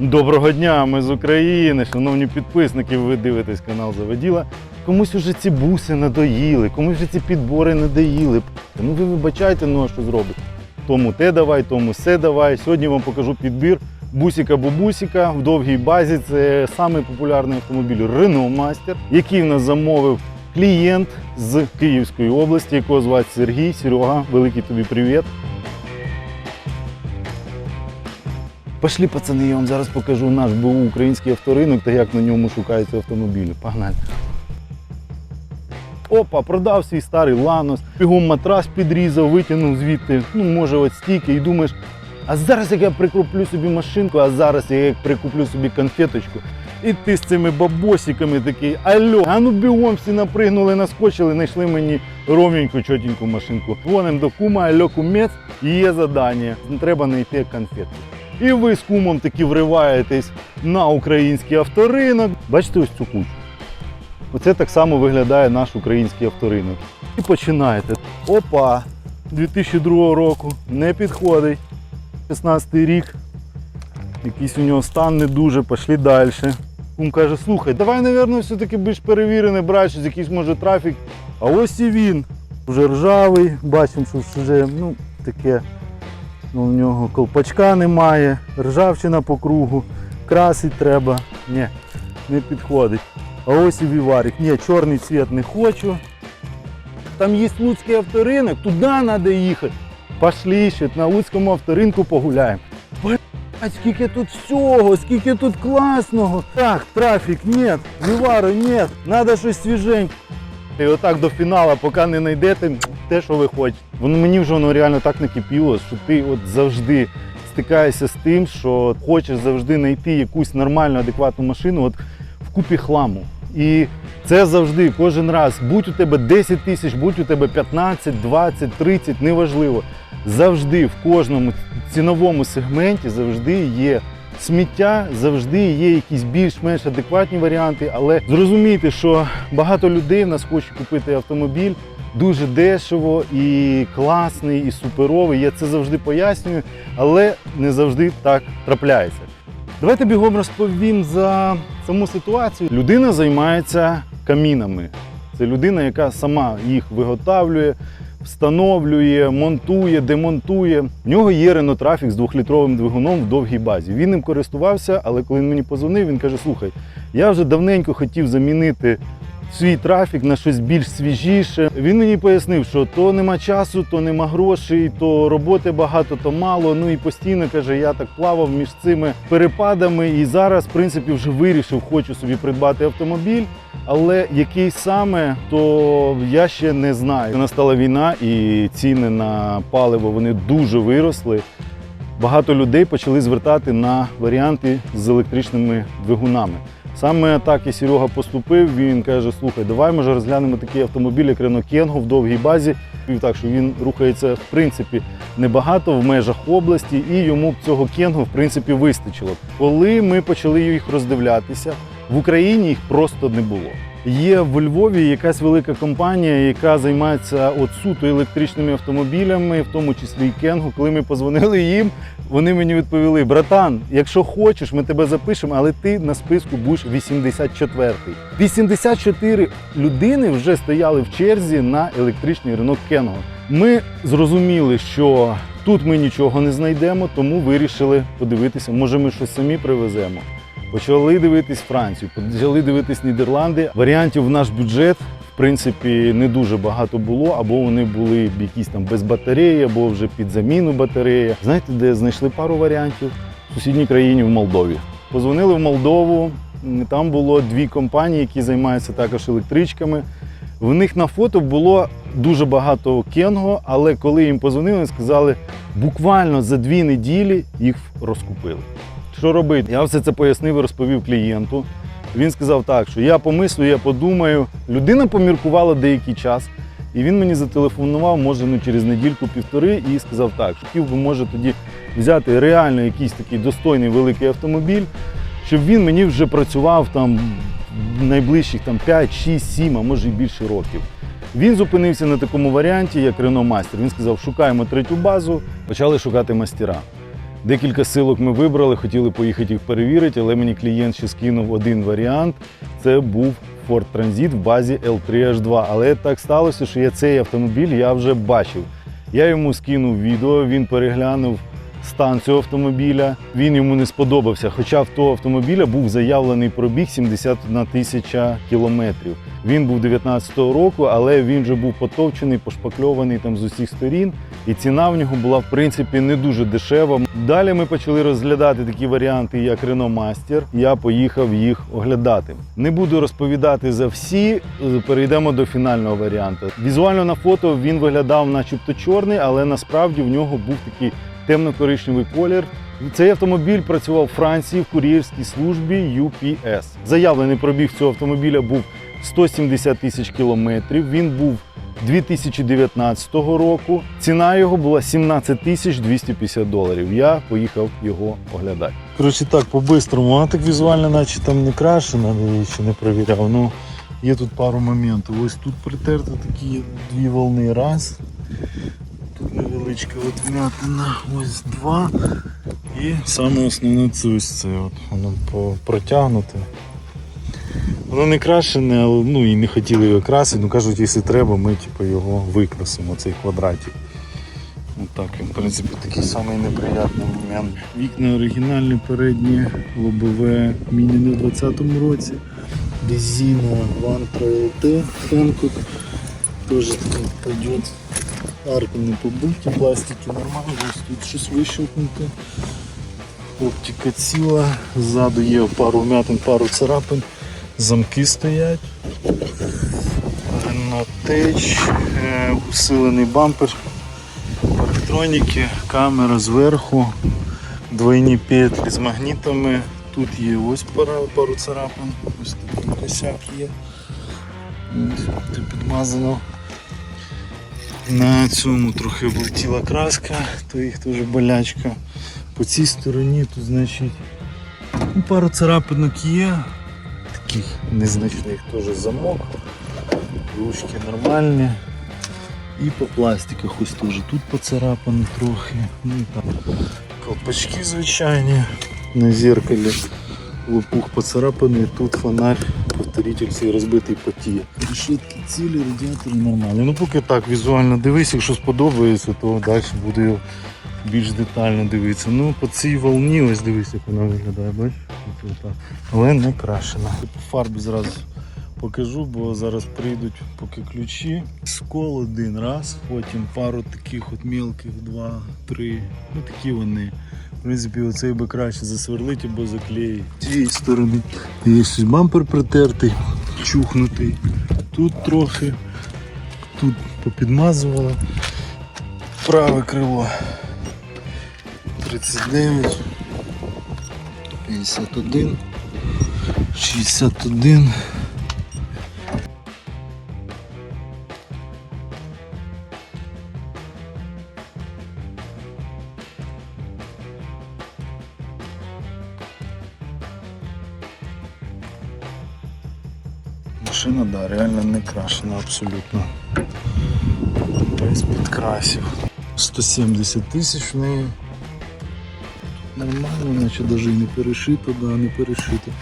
Доброго дня, ми з України, шановні підписники, ви дивитесь канал Заводіла. Комусь уже ці буси надоїли, комусь вже ці підбори надоїли. Ну ви вибачайте, ну а що зробити? Тому те давай, тому все давай. Сьогодні вам покажу підбір бусіка-бубусіка в довгій базі. Це самий популярний автомобіль Renault Master, який в нас замовив клієнт з Київської області, якого звати Сергій. Серега, великий тобі привіт. Пошли, пацани, я вам зараз покажу наш БУ український авторинок та як на ньому шукаються автомобілі. Погнали. Опа, продав свій старий ланос, бігом матрас підрізав, витягнув звідти, ну може от стільки, і думаєш, а зараз як я прикуплю собі машинку, а зараз я як прикуплю собі конфеточку. І ти з цими бабосиками такий, алло, а ну бігом всі напригнули, наскочили, знайшли мені ровненьку, чотеньку машинку. Дзвоним до кума, алло, кумець, є задання. Треба знайти конфетку. І ви з кумом таки вриваєтесь на український авторинок. Бачите ось цю кучу? Оце так само виглядає наш український авторинок. І починаєте. Опа! 2002 року не підходить. 16 рік. Якийсь у нього стан не дуже, пішли далі. Кум каже, слухай, давай, мабуть, все-таки більш перевірене брати, щось якийсь може трафік. А ось і він. Вже ржавий, бачимо, що вже ну, таке. Ну, у нього колпачка немає, ржавчина по кругу, красить треба. Ні, не підходить. А ось і віварик. Ні, чорний цвіт не хочу. Там є Луцький авторинок, туди треба їхати. Пошли ще на Луцькому авторинку погуляємо. Блять, скільки тут всього, скільки тут класного. Так, трафік, ні, вівари, ні, треба щось свіженьке. І отак до фіналу, поки не знайдете те, що ви хочете. Воно мені вже воно реально так накипіло, що ти от завжди стикаєшся з тим, що хочеш завжди знайти якусь нормальну, адекватну машину от в купі хламу. І це завжди, кожен раз, будь у тебе 10 тисяч, будь у тебе 15, 20, 30, неважливо. Завжди в кожному ціновому сегменті завжди є сміття, завжди є якісь більш-менш адекватні варіанти, але зрозумійте, що багато людей в нас хочуть купити автомобіль дуже дешево і класний, і суперовий. Я це завжди пояснюю, але не завжди так трапляється. Давайте бігом розповім за саму ситуацію. Людина займається камінами. Це людина, яка сама їх виготовлює, встановлює, монтує, демонтує. В нього є Trafic з двохлітровим двигуном в довгій базі. Він ним користувався, але коли він мені позвонив, він каже: Слухай, я вже давненько хотів замінити свій трафік на щось більш свіжіше. Він мені пояснив, що то нема часу, то нема грошей, то роботи багато, то мало. Ну і постійно каже, я так плавав між цими перепадами. І зараз, в принципі, вже вирішив, хочу собі придбати автомобіль. Але який саме, то я ще не знаю. Настала війна, і ціни на паливо вони дуже виросли. Багато людей почали звертати на варіанти з електричними двигунами. Саме так і Серега поступив. Він каже: слухай, давай може розглянемо такий автомобіль, як Renault Кенго в довгій базі. І так, що він рухається в принципі небагато в межах області, і йому цього Кенго в принципі вистачило. Коли ми почали їх роздивлятися, в Україні їх просто не було. Є в Львові якась велика компанія, яка займається от суто електричними автомобілями, в тому числі і Кенго. Коли ми позвонили їм, вони мені відповіли: братан, якщо хочеш, ми тебе запишемо, але ти на списку будеш 84-й. 84 людини вже стояли в черзі на електричний Renault Kengo. Ми зрозуміли, що тут ми нічого не знайдемо, тому вирішили подивитися, може ми щось самі привеземо. Почали дивитись Францію, почали дивитись Нідерланди. Варіантів в наш бюджет, в принципі, не дуже багато було, або вони були якісь там без батареї, або вже під заміну батареї. Знаєте, де знайшли пару варіантів? В сусідній країні в Молдові. Позвонили в Молдову. Там було дві компанії, які займаються також електричками. В них на фото було дуже багато кенго, але коли їм позвонили, сказали, буквально за дві неділі їх розкупили. Що робити? Я все це пояснив і розповів клієнту. Він сказав так, що я помислю, я подумаю. Людина поміркувала деякий час, і він мені зателефонував, може, ну, через недільку-півтори, і сказав так, що хотів би, може, тоді взяти реально якийсь такий достойний великий автомобіль, щоб він мені вже працював там найближчих там, 5, 6, 7, а може і більше років. Він зупинився на такому варіанті, як Renault Master. Він сказав, шукаємо третю базу, почали шукати мастера. Декілька силок ми вибрали, хотіли поїхати їх перевірити, але мені клієнт ще скинув один варіант. Це був Ford Transit в базі L3H2. Але так сталося, що я цей автомобіль я вже бачив. Я йому скинув відео, він переглянув стан цього автомобіля. Він йому не сподобався. Хоча в того автомобіля був заявлений пробіг 71 тисяча кілометрів. Він був 19-го року, але він вже був потовчений, пошпакльований там з усіх сторін. І ціна в нього була в принципі не дуже дешева. Далі ми почали розглядати такі варіанти, як Renault Master. Я поїхав їх оглядати. Не буду розповідати за всі. е, Перейдемо до фінального варіанту. Візуально на фото він виглядав, начебто чорний, але насправді в нього був такий темно-коричневий колір. Цей автомобіль працював в Франції в кур'єрській службі UPS. Заявлений пробіг цього автомобіля був 170 тисяч кілометрів. Він був 2019 року. Ціна його була 17 тисяч 250 доларів. Я поїхав його оглядати. Коротше так, по-бистрому, вона так візуально, наче там не крашена, я ще не перевіряв. Ну, є тут пару моментів. Ось тут притерто такі дві волни. Раз. Тут невеличка отвлятина. ось два. І саме основне це ось це. От, воно протягнуте. Воно не крашене, але ну, і не хотіли його красити. Ну кажуть, якщо треба, ми типу, його викрасимо, цей квадратик. Отак він, в принципі, такий самий неприятний момент. Вікна оригінальні, передні, лобове, міні в 20-му році. Резина Вантра LT, Hankook. Теж такий пойдет. Арки не побиті, пластики нормально, ось тут щось вищелкнуте. Оптика ціла, ззаду є пару вмятин, пару царапин, замки стоять. Renault е, усилений бампер електроніки, камера зверху, двойні петлі з магнітами. Тут є ось пара, пару царапин, ось такий косяк є. Це підмазано. На цьому трохи влетіла краска, то їх теж болячка. По цій стороні тут значить ну, пару царапинок є, таких незначних теж замок. Ручки нормальні. І по пластиках ось теж тут поцарапано трохи. Ну і там колпачки звичайні на зеркалі. Лопух поцарапаний, тут фонарь, повторитель цей розбитий потіє. Решетки цілі, радіатори нормальні. Ну поки так візуально дивись, якщо сподобається, то далі буду його більш детально дивитися. Ну по цій волні, ось дивись, як вона виглядає, бачиш? Ось отак. Але не крашена. По зразу покажу, бо зараз прийдуть поки ключі. Скол один раз, потім пару таких от мілких, два, три. Ну такі вони. В принципі, оцей би краще засверлить або заклеїть. З цієї сторони є щось бампер притертий, чухнутий. Тут трохи, тут попідмазувало. Праве крило 39, 51, 61. Машина, да, реально не крашена абсолютно. Без підкрасів. 170 тисяч в неї. Нормально, наче навіть не перешито, да, не перешито.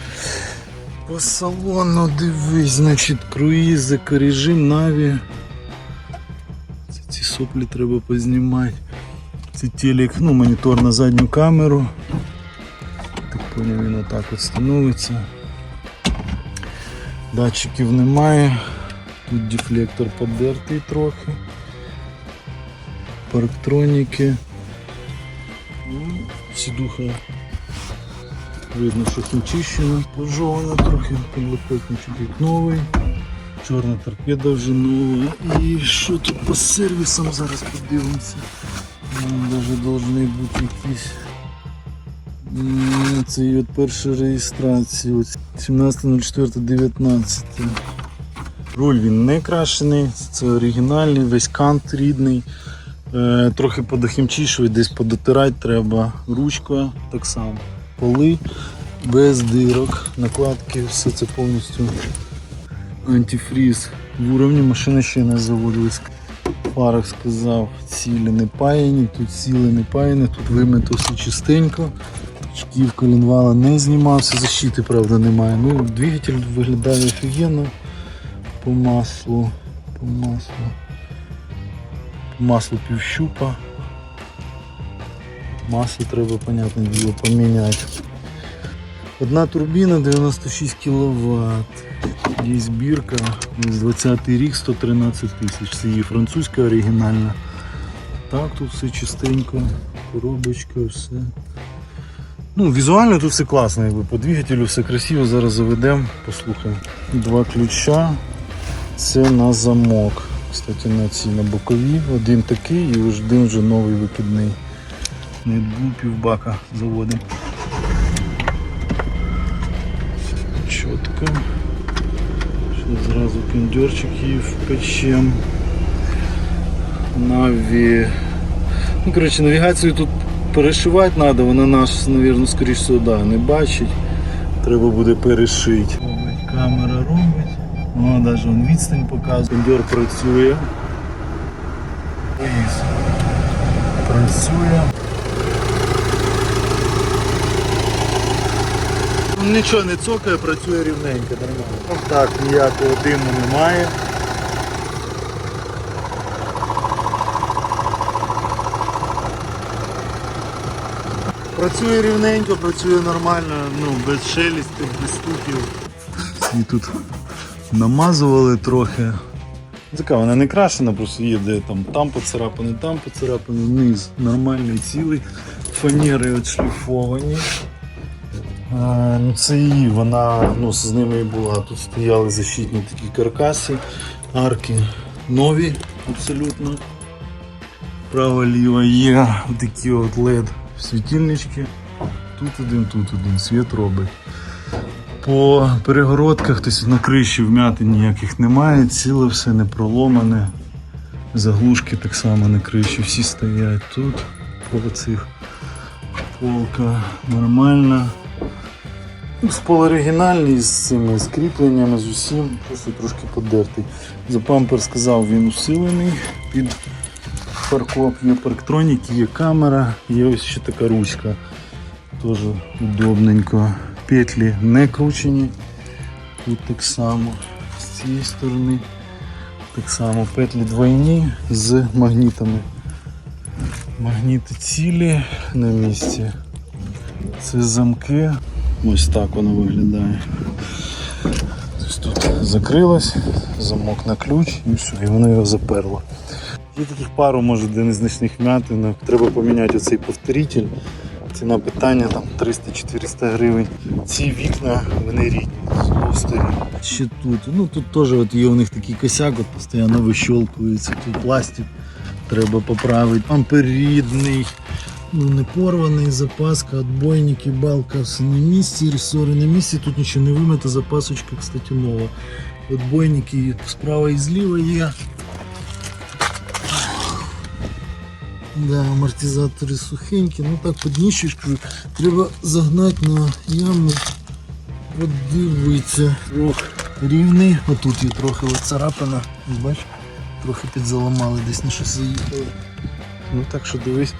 По салону дивись, значить, круїз, екорежим, наві. Це ці соплі треба познімати. Це телек, ну, монітор на задню камеру. Так поняв, він отак от становиться. Датчиків немає. Тут дефлектор подертий трохи. Парктроніки. Сідуха. Видно, що хімчищена, пожована трохи, подлокотничок як новий. Чорна торпеда вже нова. І що тут по сервісам зараз подивимося. Навіть повинні бути якісь. Це от перша реєстрація. 17.04.19. Руль він не крашений, це оригінальний, весь кант рідний. Е, трохи подохімчішувати, десь подотирати треба. Ручка так само. Поли без дирок, накладки, все це повністю антифріз. В уровні машини ще не заводились. Фарах сказав, цілі не паяні, тут цілі не паяні, тут вимито все чистенько. Шків колінвала не знімався, защити, правда, немає. Ну, двигатель виглядає офігенно по маслу. По маслу. По маслу півщупа. Масло треба, понятне діло, поміняти. Одна турбіна 96 кВт. Є збірка, ось 20 рік 113 тисяч. Це її французька оригінальна. Так, тут все чистенько, коробочка, все. Ну, візуально тут все класно, якби по двигателю все красиво. Зараз заведемо, послухаємо. Два ключа. Це на замок. Кстати, на ці на бокові. Один такий і один вже новий викидний. Нетбук півбака заводимо. Чітко. Ще зразу кондьорчик її впечем. Наві. Ну, коротше, навігацію тут перешивати треба, вона нас, мабуть, скоріш да, не бачить. Треба буде перешити. Камера робить. О, навіть он відстань показує. Кондьор працює. Ось. Працює. Ну, Нічого не цокає, працює рівненько, нормально. Так, ніякого диму немає. Працює рівненько, працює нормально, ну, без шелістів, без стуків. І тут намазували трохи. Така вона не крашена, просто є де там, там поцарапаний, там поцарапаний, низ нормальний, цілий. Фанери відшліфовані. Ну це її, вона ну, з ними і була. Тут стояли защитні такі каркаси, арки нові абсолютно. Право-ліво є такі от LED світильнички. Тут один, тут один, світ робить. По перегородках, тобто на криші вмятин ніяких немає, ціле все не проломане. Заглушки так само на криші всі стоять тут, по цих полка нормальна. Ну, Спол оригінальний з цими скріпленнями, з усім, просто трошки подертий. За пампер сказав, він усилений під фаркоп, є парктронік, є камера, є ось ще така ручка. Теж удобненько. Петлі не кручені. Тут так само. З цієї сторони. Так само петлі двойні з магнітами. Магніти цілі на місці. Це замки. Ось так воно виглядає. Тобто тут закрилось, замок на ключ і все, і воно його заперло. Є таких пару, може, де незначних вмятинок. Треба поміняти оцей повторитель. Ціна питання там 300-400 гривень. Ці вікна вони рідні з. Ще тут. Ну тут теж от є у них такий косяк, от постійно вищолкується. Тут пластик треба поправити. Ампер рідний. Ну, не порваний, запаска, отбойники, балка на місці, ресори на місці, тут нічого не вимито, запасочка, кстати, нова. Отбойники справа і зліва є. Да, амортизатори сухенькі, ну так під ніщечкою треба загнати на яму, подивитися. Ох, рівний, отут є трохи от царапина, бач, трохи підзаламали, десь на щось заїхали. Ну так що дивись,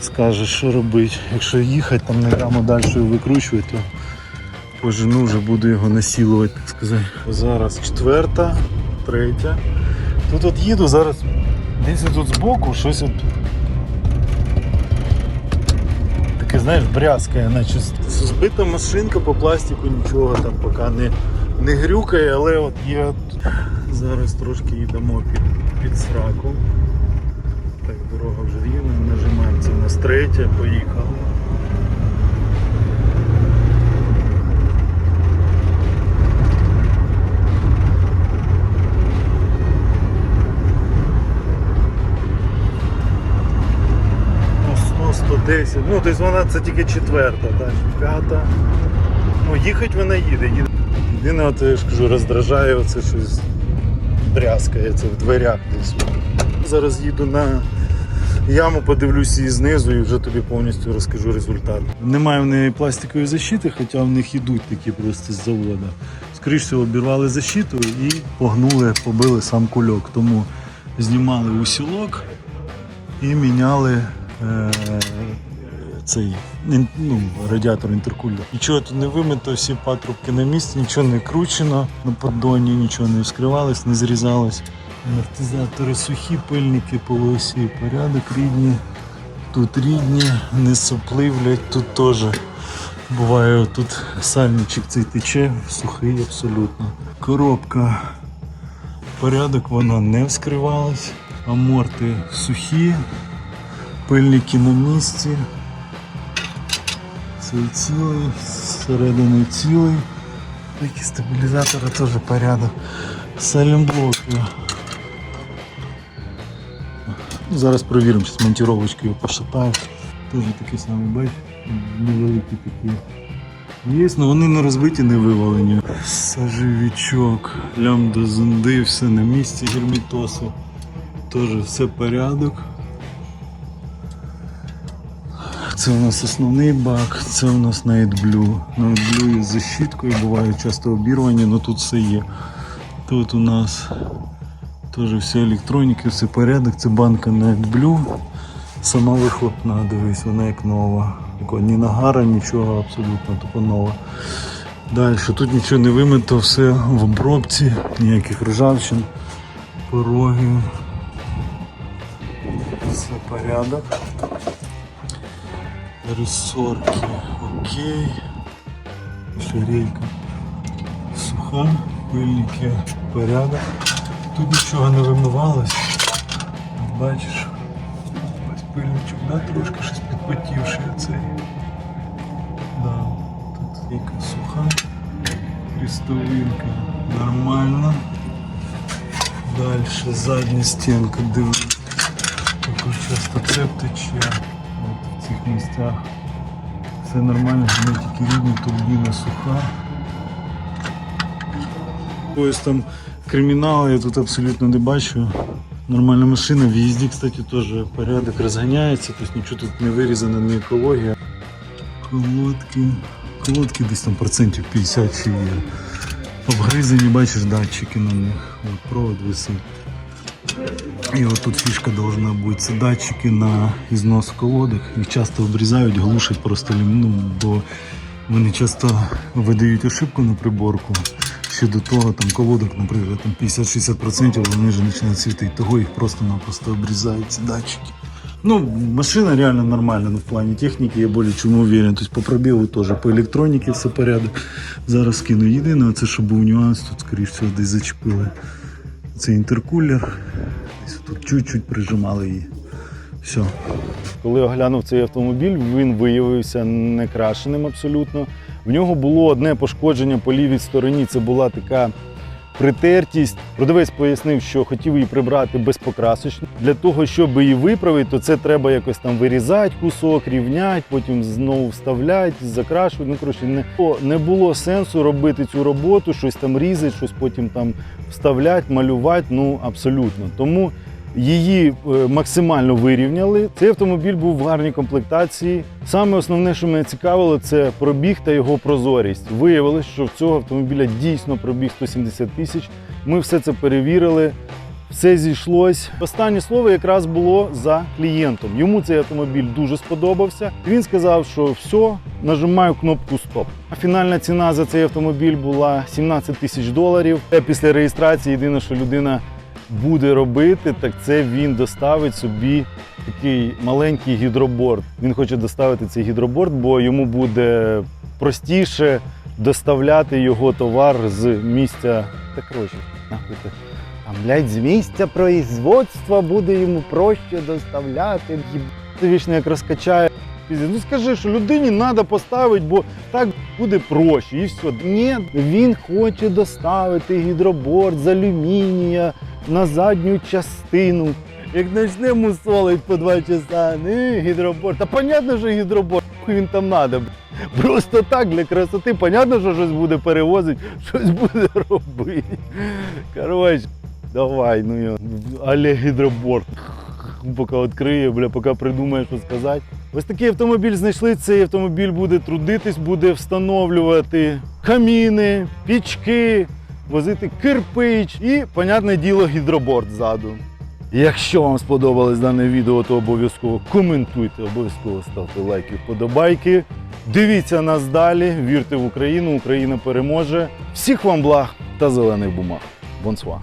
скажеш, що робити. Якщо їхати там на яму далі викручувати, то пожену вже буду його насілувати, так сказати. Зараз четверта, третя. Тут от їду зараз. Десь тут збоку щось от знаєш, брязкає, наче збита машинка по пластику, нічого там поки не, не грюкає, але от є. Зараз трошки їдемо під, під сраку. Так, дорога вже рівна, нажимаємо це у нас третя, поїхали. Ну, 100, 110. Ну, тобто вона це тільки четверта, так, п'ята. Ну, їхати вона їде. їде. Єдине, от, я ж кажу, роздражає оце щось брязкає в дверях десь. Зараз їду на яму, подивлюся її знизу і вже тобі повністю розкажу результат. Немає в неї пластикової защити, хоча в них йдуть такі просто з заводу. Скоріше всього, обірвали защиту і погнули, побили сам кульок. Тому знімали усілок і міняли цей ну, радіатор інтеркулер. Нічого тут не вимито, всі патрубки на місці, нічого не кручено на поддоні, нічого не вскривалось, не зрізалось. Амортизатори сухі, пильники по осі, порядок рідні. Тут рідні, не сопливлять, тут теж буває тут сальничок цей тече, сухий абсолютно. Коробка порядок, вона не вскривалась. Аморти сухі, пильники на місці. Цей цілий, зсередини цілий. Такі стабілізатори теж порядок. Сайлентблоки. Ну, Зараз перевіримо, чи з монтіровочкою пошатаю. Теж такі самі, бачиш, невеликі такі. Є, але вони не розбиті, не вивалені. Сажевичок, лямбда зонди, все на місці, гермітоси. Теж все порядок. Це у нас основний бак, це у нас NightBlue. NightBlue із защіткою бувають часто обірвані, але тут все є. Тут у нас теж всі електроніки, все порядок, це банка NightBlue. Сама вихлопна, дивись, вона як нова. Ні нагара, нічого абсолютно, тупо нова. Далі, тут нічого не вимито, все в обробці, ніяких ржавчин, пороги. Все порядок. Ресорки окей. Ширейка суха, пильники порядок. Тут нічого не вимивалось. Бачиш, ось пильничок, да, трошки щось підпотівши цей. Да, тут стійка суха, крестовинка нормально. Дальше задня стінка дивись. Також часто цеп тече. Місцях. Все нормально, вони тільки рідні, турбіна суха. Ось там криміналу я тут абсолютно не бачу. Нормальна машина, в їзді, кстати, теж порядок розганяється, тобто нічого тут не вирізано, не екологія. Колодки. Колодки десь там процентів 50 чи є. Обгризані, бачиш, датчики на них. От провод висить. І от тут фішка должна. Це датчики на ізнос колодок. Їх часто обрізають, глушать просто ну, бо вони часто видають ошибку на приборку. Ще до того там колодок, наприклад, там 50-60% вони вже починають світити. Того їх просто-напросто обрізають ці датчики. Ну, машина реально нормальна, ну, в плані техніки я більше чому уверен. Тобто по пробігу теж, по електроніці все порядок. Зараз скину єдине, це що був нюанс, тут скоріш всього десь зачепили. Це інтеркулер. Десь тут чуть-чуть прижимали її. Все. Коли оглянув цей автомобіль, він виявився некрашеним абсолютно. В нього було одне пошкодження по лівій стороні. Це була така притертість. Продавець пояснив, що хотів її прибрати безпокрасочно. Для того, щоб її виправити, то це треба якось там вирізати кусок, рівняти, потім знову вставляти, закрашувати. Ну коротше, не, не було сенсу робити цю роботу, щось там різати, щось потім там вставляти, малювати. Ну абсолютно. Тому Її е, максимально вирівняли. Цей автомобіль був в гарній комплектації. Саме основне, що мене цікавило, це пробіг та його прозорість. Виявилось, що в цього автомобіля дійсно пробіг 170 тисяч. Ми все це перевірили. Все зійшлось. Останнє слово якраз було за клієнтом. Йому цей автомобіль дуже сподобався. Він сказав, що все, нажимаю кнопку Стоп. А Фінальна ціна за цей автомобіль була 17 тисяч доларів. Після реєстрації єдине, що людина буде робити, так це він доставить собі такий маленький гідроборд. Він хоче доставити цей гідроборд, бо йому буде простіше доставляти його товар з місця. Так коротше, ти. Блядь, з місця производства буде йому проще доставляти. Ти вічно як розкачає. Пізде. Ну скажи, що людині треба поставити, бо так буде проще. І все. Ні, він хоче доставити гідроборд з алюмінія на задню частину. Як почнемо мусолить по два часа, не гідроборд. Та понятно, що гідроборд, він там треба. Просто так для красоти, понятно, що щось буде перевозити, щось буде робити. Коротше, давай, ну я. Але гідроборд. Поки відкриє, бля, поки придумає, що сказати. Ось такий автомобіль знайшли. Цей автомобіль буде трудитись, буде встановлювати каміни, пічки, возити кирпич і, понятне діло, гідроборд ззаду. Якщо вам сподобалось дане відео, то обов'язково коментуйте, обов'язково ставте лайки, вподобайки. Дивіться нас далі, вірте в Україну, Україна переможе. Всіх вам благ та зелених бумаг. Бонсуа.